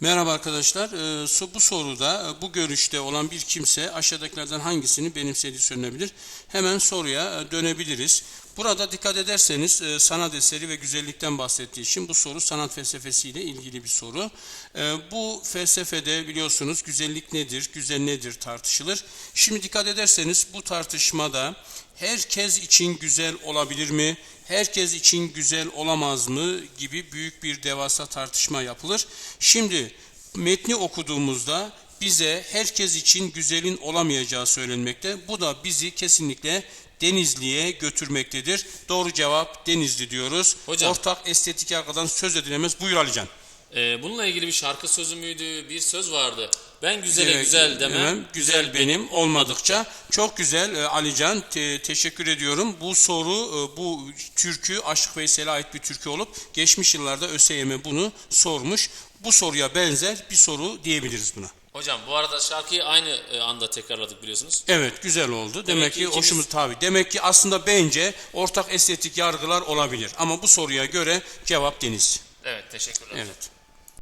Merhaba arkadaşlar. Ee, Bu soruda e, bu görüşte olan bir kimse aşağıdakilerden hangisini benimsediği söylenebilir. Hemen soruya e, dönebiliriz. Burada dikkat ederseniz e, sanat eseri ve güzellikten bahsettiği için bu soru sanat felsefesiyle ilgili bir soru. E, Bu felsefede biliyorsunuz güzellik nedir, güzel nedir tartışılır. Şimdi dikkat ederseniz bu tartışmada herkes için güzel olabilir mi? herkes için güzel olamaz mı gibi büyük bir devasa tartışma yapılır. Şimdi metni okuduğumuzda bize herkes için güzelin olamayacağı söylenmekte. Bu da bizi kesinlikle Denizli'ye götürmektedir. Doğru cevap Denizli diyoruz. Hocam. Ortak estetik yargıdan söz edilemez. Buyur Alican. Ee, bununla ilgili bir şarkı sözü müydü? Bir söz vardı. Ben güzele Evet, güzel demem. demem, güzel benim olmadıkça. Çok güzel e, Alican te- teşekkür ediyorum. Bu soru e, bu türkü Aşık Veysel'e ait bir türkü olup geçmiş yıllarda ÖSYM bunu sormuş. Bu soruya benzer bir soru diyebiliriz buna. Hocam bu arada şarkıyı aynı e, anda tekrarladık biliyorsunuz. Evet güzel oldu. Demek, ki ki ikimiz- hoşumuz tabii. Demek ki aslında bence ortak estetik yargılar olabilir. Ama bu soruya göre cevap deniz. Evet teşekkürler. Evet.